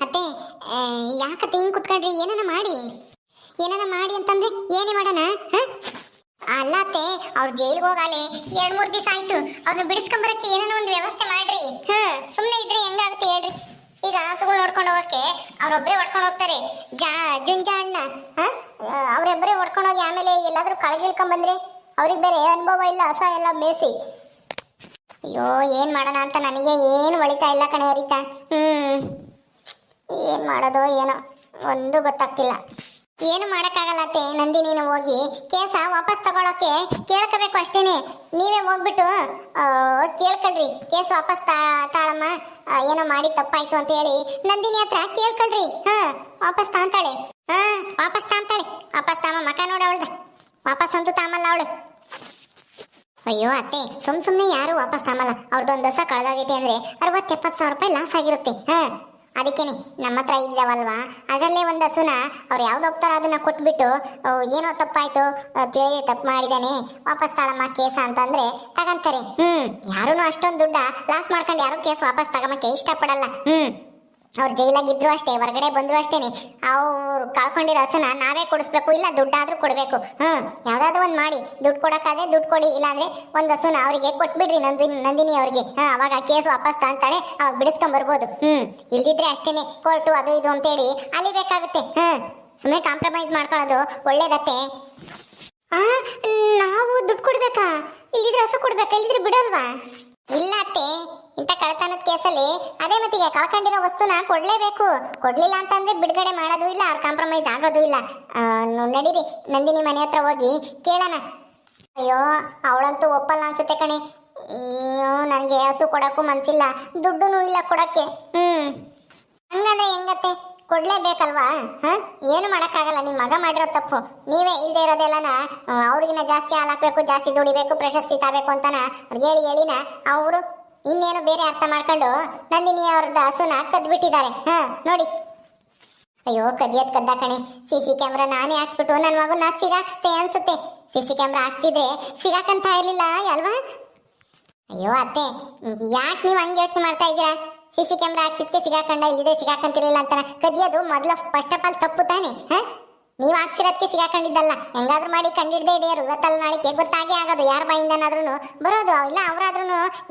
ಅತ್ತೆ ಯಾಕ ಯಾಕತ್ತೆ ಹಿಂಗೆ ಕುತ್ಕೊಂಡ್ರಿ? ಏನನ ಮಾಡಿ? ಏನನ ಮಾಡಿ ಅಂತಂದ್ರೆ ಏನೇ ಮಾಡೋಣ ಹ? ಅಲ್ಲ ಅತ್ತೆ ಅವ್ರು ಜೈಲ್ಗೆ ಹೋಗಾಲೆ ಎರಡ್ ಮೂರ್ ದಿವಸ ಆಯ್ತು. ಅವ್ರನ್ನ ಬಿಡಿಸ್ಕೊಂಬರಕ್ಕೆ ಏನನ ಒಂದು ವ್ಯವಸ್ಥೆ ಮಾಡ್ರಿ. ಹ. ಸುಮ್ನೆ ಇದ್ರೆ ಹೆಂಗಾಗುತ್ತೆ ಹೇಳ್ರಿ. ಈಗ ಹಸುಗಳು ನೋಡ್ಕೊಂಡು ಹೋಗಕ್ಕೆ ಅವ್ರೊಬ್ಬರೇ ಹೊಡ್ಕೊಂಡು ಹೋಗ್ತಾರೆ. ಜಾ ಜುಂಜಾ ಅಣ್ಣ ಹ? ಅವ್ರೊಬ್ಬರೇ ಹೊಡ್ಕೊಂಡು ಹೋಗಿ ಆಮೇಲೆ ಎಲ್ಲಾದ್ರೂ ಕಳಗಿಳ್ಕೊಂಡ್ ಬಂದ್ರೆ ಅವ್ರಿಗೆ ಬೇರೆ ಅನುಭವ ಇಲ್ಲ ಹಸ ಎಲ್ಲ ಮೇಸಿ ಅಯ್ಯೋ ಏನ್ ಮಾಡೋಣ ಅಂತ ನನಗೆ ಏನು ಒಳಿತಾ ಇಲ್ಲ ಕಣೆ ಅರಿತಾ ಹ್ಮ್. ಏನ್ ಮಾಡೋದು, ಏನೋ, ಒಂದು ಗೊತ್ತಾಗ್ತಿಲ್ಲ. ಏನು ಮಾಡೋಕ್ಕಾಗಲ್ಲತ್ತೆ ಅತ್ತೆ ನೀನು ಹೋಗಿ ಕೇಸ ವಾಪಸ್ ತಗೊಳಕ್ಕೆ ಕೇಳ್ಕೋಬೇಕು ಅಷ್ಟೇನೆ. ನೀವೇ ಹೋಗ್ಬಿಟ್ಟು ಕೇಳ್ಕೊಳ್ರಿ, ಕೇಸ್ ವಾಪಸ್ ತಾಳಮ್ಮ ಏನೋ ಮಾಡಿ ತಪ್ಪಾಯ್ತು ಅಂತ ಹೇಳಿ ನಂದಿನಿ ಹತ್ರ ಕೇಳ್ಕೊಳ್ರಿ. ಹಾ, ವಾಪಸ್ ತಾಂತಾಳೆ. ಹಾ, ವಾಪಸ್ ತಾಂತಾಳೆ. ವಾಪಸ್ ತಾಮ ಮಕ ನೋಡ ಅವಳ್ದ. ವಾಪಸ್ ಅಂತೂ ತಾಮಲ್ಲ ಅವಳು. ಅಯ್ಯೋ ಅತ್ತೆ, ಸುಮ್ ಸುಮ್ಮನೆ ಯಾರು ವಾಪಸ್ ತಾಮಲ್ಲ. ಅವ್ರದ್ದೊಂದು ದಸ ಕಳೆದಾಗೈತೆ ಅಂದ್ರೆ ಅರವತ್ತು ಎಪ್ಪತ್ತು ಸಾವಿರ ರೂಪಾಯಿ ಲಾಸ್ ಆಗಿರುತ್ತೆ. ಹಾ ಅದಕ್ಕೇನೆ ನಮ್ಮ ಹತ್ರ ಇದ್ದಾವಲ್ವಾ? ಅದರಲ್ಲೇ ಒಂದು ಹಸುನ ಅವ್ರು ಯಾವ್ದು ಹೋಗ್ತಾರೋ ಅದನ್ನ ಕೊಟ್ಬಿಟ್ಟು ಏನೋ ತಪ್ಪಾಯ್ತು ತಿಳಿದೇ, ತಪ್ಪು ಮಾಡಿದಾನೆ ವಾಪಸ್ ತಾಳಮ್ಮ ಕೇಸ ಅಂತಂದ್ರೆ ತಗಂತಾರೆ. ಹ್ಮ್ ಯಾರೂ ಅಷ್ಟೊಂದು ದುಡ್ಡ ಲಾಸ್ ಮಾಡ್ಕೊಂಡು ಯಾರು ಕೇಸ್ ವಾಪಸ್ ತಗೊಂಬಕ್ಕೆ ಇಷ್ಟಪಡಲ್ಲ. ಹ್ಮ್. ಅವ್ರು ಜೈಲಾಗಿದ್ರು ಅಷ್ಟೇ, ಹೊರಗಡೆ ಬಂದ್ರು ಅಷ್ಟೇನೆ. ಅವ್ರು ಕಳ್ಕೊಂಡಿರೋ ಹಸನ ನಾವೇ ಕೊಡಿಸ್ಬೇಕು, ಇಲ್ಲ ದುಡ್ಡಾದ್ರೂ ಕೊಡಬೇಕು. ಹ್ಞೂ ಯಾವುದಾದ್ರೂ ಒಂದು ಮಾಡಿ. ದುಡ್ಡು ಕೊಡೋಕ್ಕಾದ್ರೆ ದುಡ್ಡು ಕೊಡಿ, ಇಲ್ಲಾಂದರೆ ಒಂದು ಹಸುನ ಅವರಿಗೆ ಕೊಟ್ಬಿಡ್ರಿ ನಂದಿನಿ ನಂದಿನಿ ಅವ್ರಿಗೆ. ಹಾಂ, ಅವಾಗ ಕೇಸ್ ವಾಪಸ್ ತಾಂತಾಳೆ, ಅವಾಗ ಬಿಡಿಸ್ಕೊಂಬರ್ಬೋದು ಹ್ಞೂ ಇಲ್ದಿದ್ರೆ ಅಷ್ಟೇನೆ, ಕೋರ್ಟು ಅದು ಇದು ಅಂತೇಳಿ ಅಲಿಬೇಕಾಗುತ್ತೆ ಹ್ಞೂ ಸುಮ್ಮನೆ ಕಾಂಪ್ರಮೈಸ್ ಮಾಡ್ಕೊಳ್ಳೋದು ಒಳ್ಳೇದತ್ತೆ. ಆ, ನಾವು ದುಡ್ಡು ಕೊಡ್ಬೇಕಾ? ಇಲ್ಲಿದ್ರೆ ಹಸು ಕೊಡ್ಬೇಕಾ? ಇಲ್ಲಿದ್ರೆ ಬಿಡಲ್ವಾ? ಇಲ್ಲ ಅತ್ತೆ. ಇಂಥ ಕಳ್ತನದ ಕೇಸಲ್ಲಿ ಅದೇ ಮತ್ತೀಗ ಕಳ್ಕೊಂಡಿರೋ ವಸ್ತುನ ಕೊಡಲೇಬೇಕು. ಕೊಡ್ಲಿಲ್ಲ ಅಂತಂದ್ರೆ ಬಿಡುಗಡೆ ಮಾಡೋದು ಇಲ್ಲ ಕಾಂಪ್ರಮೈಸ್ ಆಗೋದು ಇಲ್ಲ. ನಡೀರಿ. ನಂದಿನಿ ಮನೆ ಹತ್ರ ಹೋಗಿ ಕೇಳೋಣ. ಅಯ್ಯೋ, ಅವಳಂತೂ ಒಪ್ಪಲ್ಲ ಅನ್ಸುತ್ತೆ ಕಣೆ. ಅಯ್ಯೋ, ನನಗೆ ಹಸು ಕೊಡೋಕ್ಕೂ ಮನಸ್ಸಿಲ್ಲ ದುಡ್ಡು ಇಲ್ಲ ಕೊಡೋಕ್ಕೆ. ಹ್ಮ್. ಹಂಗಂದ್ರೆ ಹೆಂಗತ್ತೆ? ಕೊಡ್ಲೇಬೇಕಲ್ವಾ? ಹ? ಏನು ಮಾಡೋಕ್ಕಾಗಲ್ಲ. ನಿಮ್ಮ ಮಗ ಮಾಡಿರೋ ತಪ್ಪು. ನೀವೇ ಇಲ್ಲದೆ ಇರೋದೆಲ್ಲನ ಅವ್ರಿಗಿನ ಜಾಸ್ತಿ ಹಾಲು ಹಾಕ್ಬೇಕು ಜಾಸ್ತಿ ದುಡಿಬೇಕು, ಪ್ರಶಸ್ತಿ ತಾಬೇಕು ಅಂತನ ಹೇಳಿ ಹೇಳಿನ, ಅವರು ಇನ್ನೇನು ಬೇರೆ ಅರ್ಥ ಮಾಡ್ಕೊಂಡು ನಂದಿನಿ ಅವ್ರದ್ದು ಹಸುನ ಕದ್ಬಿಟ್ಟಿದ್ದಾರೆ. ಹಾ, ನೋಡಿ. ಅಯ್ಯೋ ಕದಿಯತ್ ಕದ್ದ ಕಣೆ. ಸಿ ಸಿ ಕ್ಯಾಮ್ರಾ ನಾನೇ ಹಾಕ್ಸ್ಬಿಟ್ಟು ನನ್ನ ಮಗನ ಸಿಗಾಕ್ಸ್ತೆ ಅನ್ಸುತ್ತೆ. ಸಿ ಸಿ ಕ್ಯಾಮ್ರಾ ಹಾಕ್ಸ್ತಿದ್ರೆ ಸಿಗಾಕಂತ ಇರಲಿಲ್ಲ, ಅಲ್ವಾ? ಅಯ್ಯೋ, ಅತ್ತೆ ಯಾಕೆ ನೀವು ಹಂಗೆ ಯೋಚನೆ ಮಾಡ್ತಾ ಇದ್ದೀರಾ? ಸಿ ಸಿ ಕ್ಯಾಮ್ರಾ ಹಾಕ್ಸಿದ್ಕೆ ಸಿಗಾಕಂಡ ಇಲ್ಲಿದೆ ಸಿಗಾಕಂತಿರ್ಲಿಲ್ಲ ಅಂತಾನ ಕದಿಯೋದು ಮೊದ್ಲು ಫಸ್ಟ್ ಆಫ್ ಆಲ್ ತಪ್ಪು ತಾನೆ, ಹ? ನೀವು ಹಾಕ್ಸಿರೋದಕ್ಕೆ ಸಿಗಾಕೊಂಡಿದ್ದಲ್ಲ. ಹೆಂಗಾದ್ರೂ ಮಾಡಿ ಕಂಡಿಡ್ದೆ ಹಿಡಿಯೋರು. ಇವತ್ತಲ್ಲ ನಾಳೆ ಗೊತ್ತಾಗೇ ಆಗೋದು. ಯಾರ ಬಾಯಿಂದನಾದ್ರೂ ಬರೋದು. ಇಲ್ಲ ಅವರಾದ್ರೂ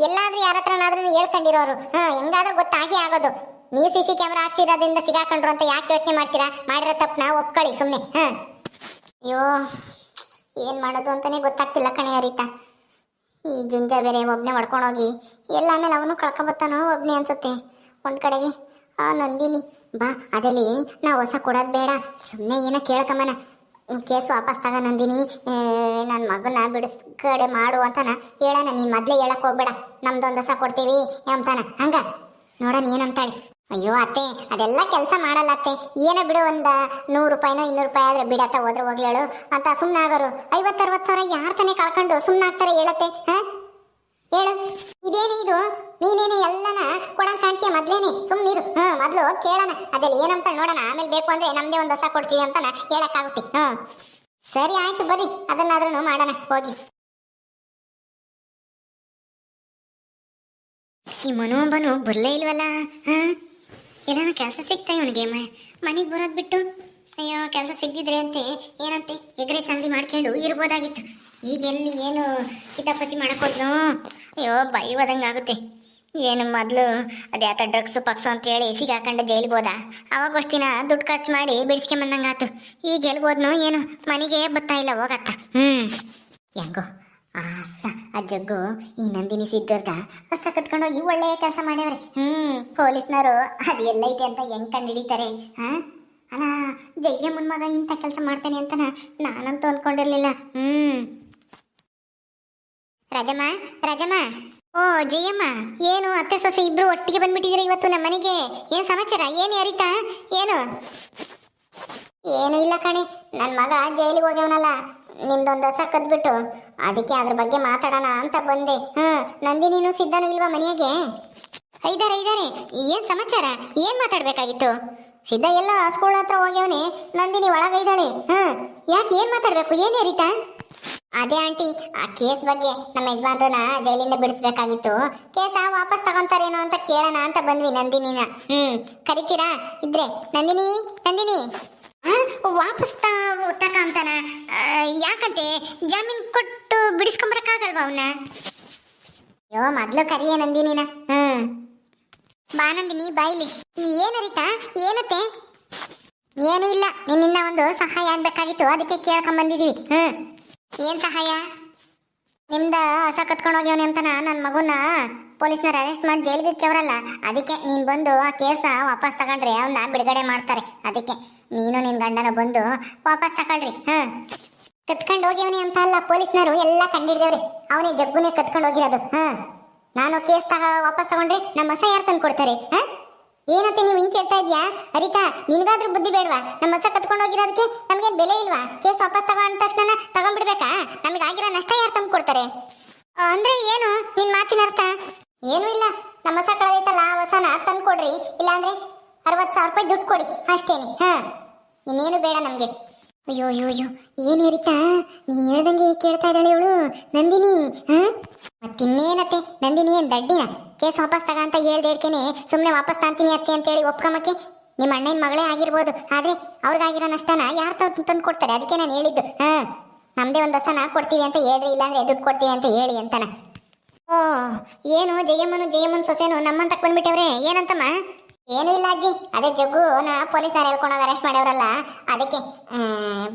ಎಲ್ಲಾದ್ರೂ ಯಾರ ಹತ್ರನಾದ್ರೂ ಹೇಳ್ಕೊಂಡಿರೋರು. ಹಾ, ಹೆಂಗಾದ್ರೂ ಗೊತ್ತಾಗಿ ಆಗೋದು. ನೀವು ಸಿ ಸಿ ಕ್ಯಾಮ್ರಾ ಹಾಕ್ಸಿರೋದ್ರಿಂದ ಸಿಗಾಕೊಂಡ್ರು ಅಂತ ಯಾಕೆ ಯೋಚನೆ ಮಾಡ್ತೀರಾ? ಮಾಡಿರೋ ತಪ್ಪನ್ನ ಒಪ್ಕೊಳ್ಳಿ ಸುಮ್ಮನೆ ಹಾಂ. ಅಯ್ಯೋ, ಏನು ಮಾಡೋದು ಅಂತಲೇ ಗೊತ್ತಾಗ್ತಿಲ್ಲ ಕಣೆ ಅರಿತ. ಈ ಜುಂಜ ಬೇರೆ ಒಬ್ನೇ ಹೊಡ್ಕೊಂಡೋಗಿ, ಎಲ್ಲ ಮೇಲೆ ಅವನು ಕಳ್ಕೊಬತ್ತಾನೋ ಒಬ್ಬನೇ ಅನ್ಸುತ್ತೆ. ಒಂದು ಕಡೆಗೆ, ಆ, ನಂದಿನಿ. ಬಾ, ಅದಲ್ಲಿ? ನಾವು ಹೊಸ ಕೊಡೋದು ಬೇಡ. ಸುಮ್ಮನೆ ಏನೋ ಕೇಳ್ಕಮ್ಮನ. ಕೇಸ್ ವಾಪಸ್ ತಗ ನಂದಿನಿ. ನನ್ನ ಮಗನ ಬಿಡಿಸ್, ಕಡೆ ಮಾಡು ಅಂತಾನ ಹೇಳಣ. ನೀನ್ ಮೊದಲೇ ಹೇಳಕ್ ಹೋಗ್ಬೇಡ. ನಮ್ದೊಂದು ಹೊಸ ಕೊಡ್ತೀವಿ ಅಂತಾನ. ಹಂಗ? ನೋಡೋಣ ಏನಂತಾಳೆ ಅಯ್ಯೋ ಅತ್ತೆ, ಅದೆಲ್ಲ ಕೆಲಸ ಮಾಡಲ್ಲ ಅತ್ತೆ. ಏನೋ ಬಿಡು ಒಂದ ನೂರು ರೂಪಾಯಿನೋ ಇನ್ನೂರು ರೂಪಾಯಿ ಆದ್ರೆ ಬಿಡತ್ತ ಹೋದ್ರೆ ಹೋಗ್ಲೇಳು ಅಂತ ಸುಮ್ಮನೆ ಆಗೋರು. ಐವತ್ತರವತ್ತು ಸಾವಿರ ಯಾರ ತಾನೇ ಕಳ್ಕೊಂಡು ಸುಮ್ಮನೆ ಆಗ್ತಾರೆ ಹೇಳತ್ತೆ, ಹಾ? ಹೇಳು. ಇದೇನೇ ಇದು? ನೀನೇನೆ ಎಲ್ಲನ ಕೊಡಂಗ್ ಕಾಣ್ತೀಯ ಮೊದ್ಲೇನೆ? ಸುಮ್ನಿರು ಹಾ ಮೊದ್ಲು ಕೇಳೋಣ. ಅದ್ರಲ್ಲಿ ಏನಂತ ನೋಡೋಣ. ಆಮೇಲೆ ಬೇಕು ಅಂದ್ರೆ ನಮ್ದೇ ಒಂದು ಹೊಸ ಕೊಡ್ತೀವಿ ಅಂತಾನ ಹೇಳಕ್ಕಾಗುತ್ತೆ. ಹಾ ಸರಿ, ಆಯ್ತು ಬರ್ರಿ. ಅದನ್ನಾದ್ರೂ ಮಾಡೋಣ. ಹೋಗಿ. ಈ ಮನೋಬನು ಬರಲೇ ಇಲ್ವಲ್ಲ? ಹಾ? ಎಲ್ಲಾನ ಕೆಲಸ ಸಿಗ್ತಾ ಇವನಿಗೆ ಮನೆಗೆ ಬರೋದು ಬಿಟ್ಟು? ಅಯ್ಯೋ, ಕೆಲಸ ಸಿಗ್ದಿದ್ರೆ ಅಂತೆ ಏನಂತೆ? ಎಗ್ರೆ ಸಂಗಡಿ ಮಾಡ್ಕೊಂಡು ಇರ್ಬೋದಾಗಿತ್ತು. ಈಗ ಎಲ್ಲಿ ಏನು ಕಿತಾಪತಿ ಮಾಡಕ್ಕೋದ್ನು ಅಯ್ಯೋ ಬೈ ಆಗುತ್ತೆ. ಏನು ಮೊದಲು ಅದ್ಯಾತ ಡ್ರಗ್ಸು ಪಕ್ಸು ಅಂತೇಳಿ ಸಿಗಾಕೊಂಡು ಜೈಲಿಗೆ ಹೋದ. ಅವಾಗ ಅಷ್ಟು ದುಡ್ಡು ಖರ್ಚು ಮಾಡಿ ಬಿಡಿಸ್ಕೊಂಬಂದಂಗಾತು ಈಗ ಎಲ್ಗೋದ್ನು ಏನು? ಮನೆಗೆ ಬತ್ತಾ ಇಲ್ಲ ಹೋಗತ್ತ. ಹ್ಞೂ ಹೆಂಗೋ ಆ ಆ ಜಗ್ಗು ಈ ನಂದಿನಿ ಸಿದ್ದರ್ದ ಹೊಸ ಕತ್ಕೊಂಡೋಗಿ ಒಳ್ಳೆಯ ಕೆಲಸ ಮಾಡ್ಯವ್ರೆ. ಹ್ಮ್, ಪೊಲೀಸ್ನವರು ಅದು ಎಲ್ಲೈತೆ ಅಂತ ಹೆಂಗೆ ಕಂಡು ಹಿಡಿತಾರೆ ಹಾ? ಅಲ್ಲ ಜಯ್ಯ ಮಗ ಇಂಥ ಕೆಲಸ ಮಾಡ್ತೇನೆ ಅಂತ ನಾನಂತೂ ಅನ್ಕೊಂಡಿರ್ಲಿಲ್ಲ. ಹ್ಮ್. ರಜಮ್ಮ ರಜಮ್ಮ. ಓ, ಜಯಮ್ಮ. ಏನು, ಅತ್ತೆ ಸೊಸೆ ಇಬ್ರು ಒಟ್ಟಿಗೆ ಬಂದ್ಬಿಟ್ಟಿದ್ರೆ ಇವತ್ತು ನಮ್ಮ ಮನೆಗೆ ಏನ್ ಸಮಾಚಾರ? ಏನು ಯಾರಿತಾ? ಏನು? ಏನು ಇಲ್ಲ ಕಣೆ. ನನ್ನ ಮಗ ಜೈಲಿಗೆ ಹೋಗ್ಯವನಲ್ಲ. ನಿಮ್ದೊಂದು ಹೊಸ ಕದ್ಬಿಟ್ಟು. ಅದಕ್ಕೆ ಅದ್ರ ಬಗ್ಗೆ ಮಾತಾಡೋಣ ಅಂತ ಬಂದೆ. ಹ್ಮ್ ನಂದಿನಿನೂ ಸಿದ್ಧನೂ ಇಲ್ವಾ ಮನೆಯಾಗೆ ಐದಾರೆ ಐದಾರೆ. ಏನ್ ಸಮಾಚಾರ? ಏನ್ ಮಾತಾಡ್ಬೇಕಾಗಿತ್ತು? ಸಿದ್ಧ ಎಲ್ಲ ಸ್ಕೂಲ್ ಹತ್ರ ಹೋಗ್ಯವನೆ, ನಂದಿನಿ ಒಳಗೈದಾಳೆ. ಹ್ಮ್ ಯಾಕೆ ಏನ್ ಮಾತಾಡ್ಬೇಕು? ಏನ್ ರೀತಾ ಅದೇ ಆಂಟಿ, ಆ ಕೇಸ್ ಬಗ್ಗೆ ನಮ್ಮ ಯಜಮಾನ್ರನ್ನ ಜೈಲಿಂದ ಬಿಡಿಸ್ಬೇಕಾಗಿತ್ತು. ಕೇಸ ವಾಪಸ್ ತಗೊಂತಾರೇನೋ ಅಂತ ಕೇಳೋಣ ಅಂತ ಬಂದ್ವಿ ನಂದಿನಿನ. ಹ್ಮ್, ಕರಿತೀರಾ? ಇದ್ರೆ, ನಂದಿನಿ ನಂದಿನಿ. ವಾಪಸ್ ತ- ತಕ ಅಂತಾನ? ಯಾಕಂತೆ? ಜಾಮೀನ್ ಕೊಟ್ಟು ಬಿಡಿಸ್ಕೊಂಬರಕ್ಕಾಗಲ್ವಾ ಅವನ? ಅಯ್ಯೋ, ಮೊದ್ಲು ಕರಿಯ ನಂದಿನಿನ. ಹ್ಮ್. ಬಾ ಬಾಯ್ಲಿ ಏನು ರೀತಾ? ಏನತ್ತೆ? ಏನೂ ಇಲ್ಲ. ನಿನ್ನಿಂದ ಒಂದು ಸಹಾಯ ಆಗ್ಬೇಕಾಗಿತ್ತು. ಅದಕ್ಕೆ ಕೇಳ್ಕೊಂಡ್ ಬಂದಿದೀವಿ ಹ್ಮ್. ಏನ್ ಸಹಾಯ? ನಿಮ್ದ ಹೊಸ ಕತ್ಕೊಂಡು ಹೋಗ್ಯವನಿ ಅಂತನ ನನ್ನ ಮಗುನ ಪೊಲೀಸ್ನವ್ರು ಅರೆಸ್ಟ್ ಮಾಡಿ ಜೈಲಿಗೆ ಇಕ್ಕವ್ರಲ್ಲ ಅದಕ್ಕೆ ನೀನ್ ಬಂದು ಆ ಕೇಸ ವಾಪಸ್ ತಗೊಂಡ್ರಿ ಅವ್ನ ಬಿಡುಗಡೆ ಮಾಡ್ತಾರೆ. ಅದಕ್ಕೆ ನೀನು ನಿನ್ ಗಂಡನ ಬಂದು ವಾಪಸ್ ತಗೊಳ್ರಿ. ಹ ಕತ್ಕೊಂಡು ಹೋಗ್ಯವನಿ ಅಂತ ಅಲ್ಲ ಪೊಲೀಸ್ನವರು. ಎಲ್ಲ ಕಂಡಿಡ್ದೇವ್ರಿ. ಅವನೇ ಜಗ್ಗುನೇ ಕತ್ಕೊಂಡು ಹೋಗಿರೋದು. ಹ ನಾನು ಕೇಸ್ ತಗ ವಾಪಸ್ ತಗೊಂಡ್ರೆ ನಮ್ಮ ಹೊಸ ಯಾರು ತಂದು ಕೊಡ್ತಾರೆ ಏನಂತೆ ನೀವು ಹಿಂಗೆ ಕೇಳ್ತಾ ಇದ್ಯಾ? ಅರಿತಾ ನಿನ್ಗಾದ್ರೂ ಬುದ್ಧಿ ಬೇಡವಾ? ನಮ್ಮ ಹೊಸ ಕತ್ಕೊಂಡು ಹೋಗಿರೋದಕ್ಕೆ ನಮ್ಗೆ ಬೆಲೆ ಇಲ್ವಾ? ಕೇಸ್ ವಾಪಸ್ ತಗೋ ಅಂದ ತಕ್ಷಣ ತಗೊಂಡ್ಬಿಡ್ಬೇಕಾ? ನಮಗೆ ಆಗಿರೋ ನಷ್ಟ ಯಾರು ತಂದು ಕೊಡ್ತಾರೆ? ಅಂದ್ರೆ ಏನು? ನಿನ್ ಮಾತಿನ ಅರ್ಥ? ಏನೂ ಇಲ್ಲ. ನಮ್ಮ ಹೊಸ ಕಳೆದೈತಲ್ಲ, ಆ ಹೊಸನ ತಂದು ಕೊಡ್ರಿ. ಇಲ್ಲಾಂದ್ರೆ ಅರವತ್ತು ಸಾವಿರ ರೂಪಾಯಿ ದುಡ್ಡು ಕೊಡಿ, ಅಷ್ಟೇನೆ, ಹಾ? ಇನ್ನೇನು ಬೇಡ ನಮ್ಗೆ. ಅಯ್ಯೋ ಅಯ್ಯೋ ಅಯ್ಯೋ, ಏನು ಹೇಳಿತಾ ನೀನು ಹೇಳ್ದಂಗೆ ಕೇಳ್ತಾ ಇದ್ದಾಳೆ ಇವಳು. ನಂದಿನಿ, ಹಾ? ಮತ್ತಿನ್ನೇನತ್ತೆ? ನಂದಿನಿ, ಏನು ದಡ್ಡಿನ? ಕೇಸ್ ವಾಪಸ್ ತಗ ಅಂತ ಹೇಳ್ದೆ ಹೇಳ್ಕೇನೆ ಸುಮ್ಮನೆ ವಾಪಸ್ ತಾಂತೀನಿ ಅತ್ತೆ ಅಂತ ಹೇಳಿ ಒಪ್ಕೊಂಬಕ್ಕೆ ನಿಮ್ಮ ಅಣ್ಣನ ಮಗಳೇ ಆಗಿರ್ಬೋದು. ಆದ್ರೆ ಅವ್ರಿಗಾಗಿರೋ ನಷ್ಟನ ಯಾರು ತಂದು ಕೊಡ್ತಾರೆ? ಅದಕ್ಕೆ ನಾನು ಹೇಳಿದ್ದು. ಹಾಂ? ನಮ್ದೇ ಒಂದು ಹೊಸನ ಕೊಡ್ತೀವಿ ಅಂತ ಹೇಳ್ರಿ, ಇಲ್ಲಾಂದ್ರೆ ದುಡ್ಡು ಕೊಡ್ತೀವಿ ಅಂತ ಹೇಳಿ ಅಂತನ. ಓ, ಏನು, ಜಯಮ್ಮನು, ಜಯಮ್ಮನ ಸೊಸೆನು ನಮ್ಮಂತಕ್ಕೆ ಬಂದ್ಬಿಟ್ಟವ್ರೆ? ಏನಂತಮ್ಮ? ಏನೂ ಇಲ್ಲ ಅಜ್ಜಿ. ಅದೇ ಜಗ್ಗು ನಾ ಪೊಲೀಸ್ನವ್ರು ಹೇಳ್ಕೊಂಡೋಗಿ ಅರೆಸ್ಟ್ ಮಾಡ್ಯವ್ರಲ್ಲ. ಅದಕ್ಕೆ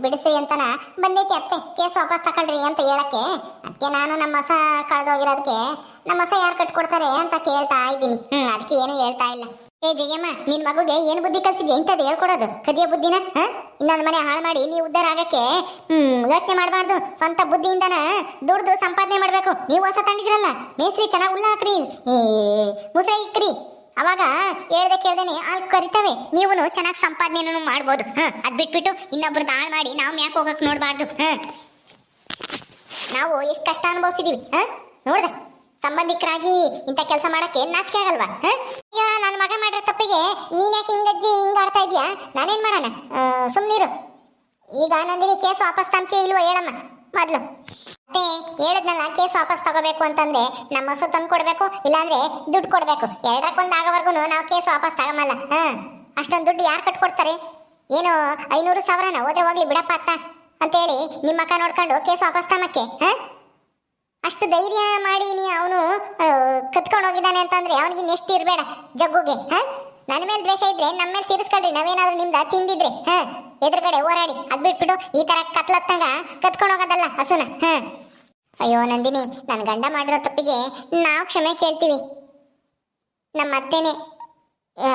ಬಿಡಿಸಿ ಅಂತನ ಬಂದೈತಿ ಅತ್ತೆ. ಕೇಸ್ ವಾಪಸ್ ತಕೊಳ್ರಿ ಅಂತ ಹೇಳಕ್ಕೆ. ಅದಕ್ಕೆ ನಾನು ನಮ್ಮ ಹೊಸ ಕಳೆದೋಗಿರೋದಕ್ಕೆ ನಮ್ಮ ಹೊಸ ಯಾರು ಕಟ್ಕೊಡ್ತಾರೆ ಅಂತ ಕೇಳ್ತಾ ಇದ್ದೀನಿ. ಹ್ಮ್ ಅದಕ್ಕೆ ಏನು ಹೇಳ್ತಾ ಇಲ್ಲ. ಏ, ಜಯಮ್ಮ, ನಿನ್ ಮಗುಗೆ ಏನು ಬುದ್ಧಿ ಕಲ್ಸಿದ್ಯಾ? ಇಂಥದ್ದು ಹೇಳ್ಕೊಡೋದು. ಕದಿಯ ಬುದ್ಧಿನ, ಹಾಂ? ಇನ್ನೊಂದು ಮನೆ ಹಾಳು ಮಾಡಿ ನೀವು ಉದ್ದಾರ ಆಗಕ್ಕೆ ಯೋಚನೆ ಮಾಡಬಾರ್ದು. ಸ್ವಂತ ಬುದ್ಧಿಯಿಂದನ ದುಡ್ದು ಸಂಪಾದನೆ ಮಾಡ್ಬೇಕು. ನೀವು ಹೊಸ ತಂಡಿದ್ರಲ್ಲ ಮೇಸ್ತ್ರಿ ಚೆನ್ನಾಗಿ ಉಲ್ಲ ಹಾಕ್ರಿ. ಮುಸ್ರೆ ಇಕ್ರಿ. ಅವಾಗ ಹೇಳ್ದೆ ಕೇಳ್ದೇನೆ ಅಲ್ಲಿ ಕರಿತವೆ ನೀವು ಚೆನ್ನಾಗಿ ಸಂಪಾದನೆನೂ ಮಾಡ್ಬೋದು. ಹ, ಅದು ಬಿಟ್ಬಿಟ್ಟು ಇನ್ನೊಬ್ರದ್ದು ಹಾಳು ಮಾಡಿ ನಾವು ಮ್ಯಾಕ್ ಹೋಗಕ್ಕೆ ನೋಡಬಾರ್ದು? ಹ. ನಾವು ಎಷ್ಟು ಕಷ್ಟ ಅನುಭವಿಸಿದೀವಿ, ಹ? ನೋಡ್ದೆ. ಸಂಬಂಧಿಕರಾಗಿ ಇಂಥ ಕೆಲಸ ಮಾಡಕ್ಕೆ ನಾಚಿಕೆ ಆಗಲ್ವಾ ಅಯ್ಯೋ ನನ್ನ ಮಗ ಮಾಡಿರೋ ತಪ್ಪಿಗೆ ನೀನ್ ಯಾಕೆ ಹಿಂಗಜ್ಜಿ ಹಿಂಗ ಆಡ್ತಾ ಇದೀಯಾ ನಾನೇನ್ ಮಾಡೋಣ? ಸುಮ್ಮನಿರು ಈಗ ನಂದಿನಿ ಕೇಸ್ ವಾಪಸ್ ತಂತೀಯ ಇಲ್ವೋ ಹೇಳಮ್ಮ. ಮೊದ್ಲು. ಮತ್ತೆ ಹೇಳದ್ನಲ್ಲ, ಕೇಸ್ ವಾಪಸ್ ತಗೋಬೇಕು ಅಂತಂದ್ರೆ ನಮ್ಮ ಹಸು ತಂದು ಕೊಡ್ಬೇಕು, ಇಲ್ಲಾಂದ್ರೆ ದುಡ್ಡು ಕೊಡ್ಬೇಕು. ಎರಡಕ್ಕೊಂದು ಆಗೋವರೆಗೂ ನಾವು ಕೇಸ್ ವಾಪಸ್ ತಗೊಂಬಲ್ಲ. ಹ, ಅಷ್ಟೊಂದು ದುಡ್ಡು ಯಾರು ಕಟ್ಕೊಡ್ತಾರೆ? ಏನು, ಐನೂರು ಸಾವಿರನ ಹೋದ್ರೆ ಹೋಗ್ಲಿ ಬಿಡಪ್ಪ ಅತ್ತ, ಅಂತೇಳಿ ನಿಮ್ಮ ಅಕ್ಕ ನೋಡ್ಕೊಂಡು ಕೇಸ್ ವಾಪಸ್ ತಮ್ಮಕ್ಕೆ ಹಾಂ? ಅಷ್ಟು ಧೈರ್ಯ ಮಾಡಿ ನೀ ಅವನು ಕತ್ಕೊಂಡು ಹೋಗಿದ್ದಾನೆ ಅಂತಂದ್ರೆ ಅವನಿಗೆ ನೆಸ್ಟ್ ಇರಬೇಡ ಜಗ್ಗುಗೆ, ಹ? ನನ್ನ ಮೇಲೆ ದ್ವೇಷ ಇದ್ರೆ ನಮ್ಮ ಮೇಲೆ ತೀರಿಸ್ಕೊಳ್ರಿ, ನಾವೇನಾದ್ರೂ ನಿಮ್ದ ತಿಂದಿದ್ರೆ, ಹ? ಎದುರುಗಡೆ ಓರಾಡಿ ಅದ್ ಬಿಟ್ಬಿಟ್ಟು ಈ ತರ ಕತ್ಲತ್ತಂಗ ಕತ್ಕೊಂಡು ಹೋಗೋದಲ್ಲ ಹಸುನ, ಹ. ಅಯ್ಯೋ ನಂದಿನಿ ನನ್ನ ಗಂಡ ಮಾಡಿರೋ ತಪ್ಪಿಗೆ ನಾವು ಕ್ಷಮೆ ಕೇಳ್ತೀವಿ. ನಮ್ಮ ಅತ್ತೆನೆ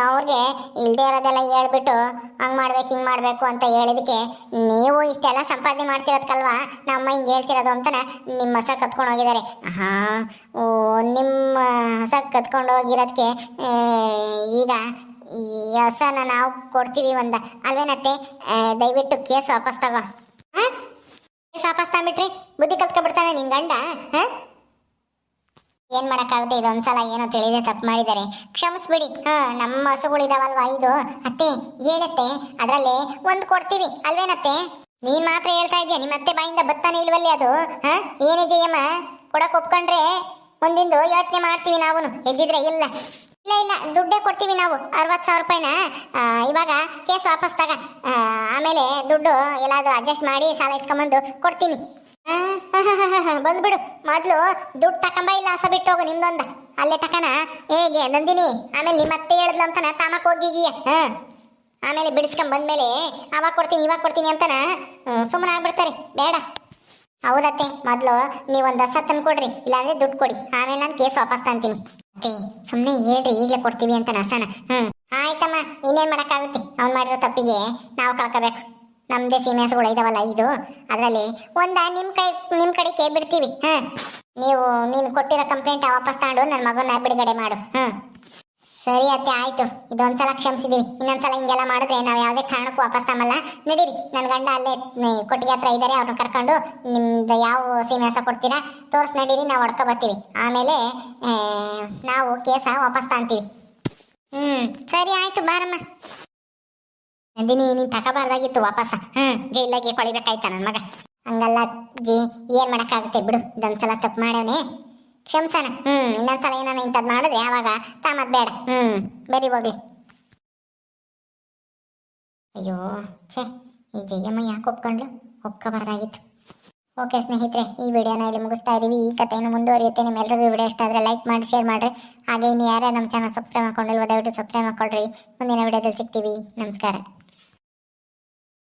ಅವ್ರಿಗೆ ಇಲ್ಲದೆ ಇರೋದೆಲ್ಲ ಹೇಳ್ಬಿಟ್ಟು ಹಂಗ್ ಮಾಡ್ಬೇಕು, ಹಿಂಗ್ ಮಾಡ್ಬೇಕು ಅಂತ ಹೇಳಿದಕ್ಕೆ ನೀವು ಇಷ್ಟೆಲ್ಲ ಸಂಪಾದನೆ ಮಾಡ್ತಿರೋದ್ಕಲ್ವಾ? ನಮ್ಮ ಹಿಂಗೆ ಹೇಳ್ತಿರೋದು ಅಂತ ನಿಮ್ಮ ಹಸ ಕತ್ಕೊಂಡು ಹೋಗಿದ್ದಾರೆ. ಹಾ ಓ, ನಿಮ್ಮ ಹಸ ಕತ್ಕೊಂಡು ಹೋಗಿರೋದಕ್ಕೆ ಈಗ ಈ ಹಸನ ನಾವು ಕೊಡ್ತೀವಿ ಒಂದ. ಅಲ್ವೇನತ್ತೆ ದಯವಿಟ್ಟು ಕೇಸ್ ವಾಪಸ್ ತಗೋ. ಕೇಸ್ ವಾಪಸ್ ತಗೊಂಡ್ಬಿಟ್ರಿ ಬುದ್ಧಿ ಕಲ್ತ್ಕೊಂಡ್ಬಿಡ್ತಾನೆ ನಿನ್ ಗಂಡ ಏನ್ ಮಾಡಕ್ಕಾಗುತ್ತೆ? ಇದೊಂದ್ಸಲ ಏನೋ ತಿಳಿದೆ ತಪ್ಪು ಮಾಡಿದ್ದಾರೆ. ಕ್ಷಮಿಸ್ಬಿಡಿ. ಹಾ, ನಮ್ಮ ಹಸುಗಳಿದಾವಲ್ವಾ ಇದು? ಅತ್ತೆ, ಹೇಳತ್ತೆ. ಅದ್ರಲ್ಲಿ ಒಂದ್ ಕೊಡ್ತೀವಿ. ಅಲ್ವೇನತ್ತೆ ನೀನ್ ಮಾತ್ರ ಹೇಳ್ತಾ ಇದೀಯ? ನಿಮ್ಮ ಅತ್ತೆ ಬಾಯಿಂದ ಬತ್ತಾನೆ ಇಲ್ವಲ್ಲಿ ಅದು? ಹಾ? ಏನೇ ಜಯಮ್ಮ? ಕೊಡಕ್ ಒಪ್ಕೊಂಡ್ರೆ ಒಂದಿಂದು ಯೋಚನೆ ಮಾಡ್ತೀವಿ ನಾವು ಎದ್ದಿದ್ರೆ ಇಲ್ಲ. ಇಲ್ಲ ಇಲ್ಲ, ದುಡ್ಡೇ ಕೊಡ್ತೀವಿ ನಾವು. ಅರವತ್ತು ಸಾವಿರ ರೂಪಾಯಿನ ಇವಾಗ ಕೇಸ್ ವಾಪಸ್ ತಗ. ಆಮೇಲೆ ದುಡ್ಡು ಎಲ್ಲಾದರೂ ಅಡ್ಜಸ್ಟ್ ಮಾಡಿ ಸಾಲ ಇಸ್ಕೊಂಬಂದು ಕೊಡ್ತೀನಿ. ಬಂದ್ಬಿಡು. ಮೊದ್ಲು ದುಡ್ಡು ತಕೊಂಬ ಇಲ್ಲ ಹಸ ಬಿಟ್ಟು ಹೋಗು ನಿಮ್ದೊಂದ. ಅಲ್ಲೇ ತಕನ? ಹೇಗೆ? ನಂದಿನಿ, ಆಮೇಲೆ ನಿಮ್ಮ ಅತ್ತೆ ಹೇಳಿದ್ಲು ಅಂತಾನ? ತಾಮಕ್ ಹೋಗಿಗೀಯ ಹಾ. ಆಮೇಲೆ ಬಿಡಿಸ್ಕೊಂಡ್ ಬಂದ್ಮೇಲೆ ಅವಾಗ ಕೊಡ್ತೀನಿ, ಇವಾಗ ಕೊಡ್ತೀನಿ ಅಂತನ? ಸುಮ್ಮನೆ ಆಗ್ಬಿಡ್ತಾರೆ. ಬೇಡ. ಹೌದತ್ತೆ, ಮೊದ್ಲು ನೀವೊಂದು ದಸ ತಂದು ಕೊಡ್ರಿ, ಇಲ್ಲಾಂದ್ರೆ ದುಡ್ಡು ಕೊಡಿ. ಆಮೇಲೆ ನಾನು ಕೇಸ್ ವಾಪಸ್ ತಂತೀನಿ. ಅತ್ತೆ ಸುಮ್ಮನೆ ಹೇಳ್ರಿ, ಈಗಲೇ ಕೊಡ್ತೀವಿ ಅಂತ ನಸನ. ಹ್ಮ್. ಆಯ್ತಮ್ಮ, ಇನ್ನೇನ್ ಮಾಡೋಕ್ಕಾಗುತ್ತೆ? ಅವ್ನು ಮಾಡಿರೋ ತಪ್ಪಿಗೆ ನಾವು ಕಳ್ಕೋಬೇಕು. ನಮ್ದೇ ಸೀಮೆಸ್ಗಳು ಇದಾವಲ್ಲ ಇದು ಅದರಲ್ಲಿ ಒಂದ ನಿಮ್ ಕೈ, ನಿಮ್ ಕಡೆ ಬಿಡ್ತೀವಿ ಹ ನೀವು ನೀನು ಕೊಟ್ಟಿರೋ ಕಂಪ್ಲೇಂಟ್ ವಾಪಸ್ ತಗೊಂಡು ನನ್ನ ಮಗನ ಬಿಡುಗಡೆ ಮಾಡು. ಹ್ಮ್. ಸರಿ ಅತ್ತೆ, ಆಯ್ತು. ಇದೊಂದ್ಸಲ ಕ್ಷಮಿಸಿದೀವಿ ಇನ್ನೊಂದ್ಸಲ ಹಿಂಗೆಲ್ಲ ಮಾಡಿದ್ರೆ ನಾವು ಯಾವುದೇ ಕಾರಣಕ್ಕೂ ವಾಪಸ್ ತಮ್ಮಲ್ಲ. ನಡೀರಿ ನನ್ನ ಗಂಡ ಅಲ್ಲೇ ಕೊಟ್ಟಿಗೆ ಹತ್ರ ಇದ್ದಾರೆ ಅವ್ರನ್ನ ಕರ್ಕೊಂಡು ನಿಮ್ದು ಯಾವ ಸಿನಿಮಾಸ ಕೊಡ್ತೀರಾ? ತೋರ್ಸ್, ನಡೀರಿ, ನಾವು ಹೊಡ್ಕೊ ಬರ್ತೀವಿ. ಆಮೇಲೆ ನಾವು ಕೇಸ ವಾಪಸ್ ತಾಂತೀವಿ. ಹ್ಮ್, ಸರಿ ಆಯ್ತು, ಬಾರಮ್ಮ. ನಂದಿನಿ, ನೀನು ತಗೋಬಾರ್ದಾಗಿತ್ತು ವಾಪಸ್. ಹ್ಮ್, ಜೈಲಾಗಿ ಕೊಳಿಬೇಕಾಯ್ತ ನನ್ನ ಮಗ? ಹಂಗಲ್ಲ ಜಿ ಏನ್ ಮಾಡೋಕ್ಕಾಗುತ್ತೆ ಬಿಡು. ಇದೊಂದ್ಸಲ ತಪ್ಪು ಮಾಡವನೆ ಕ್ಷಮ್ಸನ. ಹ್ಮ್, ಇನ್ನೊಂದ್ಸಲ ಏನಾನ ಇಂಥದ್ದು ಮಾಡಿದ್ರೆ ಯಾವಾಗ? ತಾಮದ್ ಬೇಡ. ಹ್ಮ್, ಬರಿ ಹೋಗ್ಲಿ. ಅಯ್ಯೋ, ಛೇ, ಈ ಜಯಮ್ಮ ಯಾಕೆ ಒಪ್ಕೊಂಡ್ಲು? ಒಪ್ಕೋಬಾರ್ದಾಗಿತ್ತು. ಓಕೆ ಸ್ನೇಹಿತರೆ, ಈ ವಿಡಿಯೋನ ಇಲ್ಲಿ ಮುಗಿಸ್ತಾ ಇದೀವಿ. ಈ ಕಥೆಯನ್ನು ಮುಂದುವರಿಯುತ್ತೆ. ನಿಮ್ಮೆಲ್ಲರಿಗೂ ವಿಡಿಯೋ ಇಷ್ಟ ಆದರೆ ಲೈಕ್ ಮಾಡಿ, ಶೇರ್ ಮಾಡಿರಿ. ಹಾಗೆ ಇನ್ನು ಯಾರೇ ನಮ್ಮ ಚಾನಲ್ ಸಬ್ಸ್ಕ್ರೈಬ್ ಮಾಡ್ಕೊಂಡಿಲ್ವೋ, ದಯವಿಟ್ಟು ಸಬ್ಸ್ಕ್ರೈಬ್ ಮಾಡ್ಕೊಳ್ರಿ. ಮುಂದಿನ ವಿಡಿಯೋದಲ್ಲಿ ಸಿಗ್ತೀವಿ. ನಮಸ್ಕಾರ.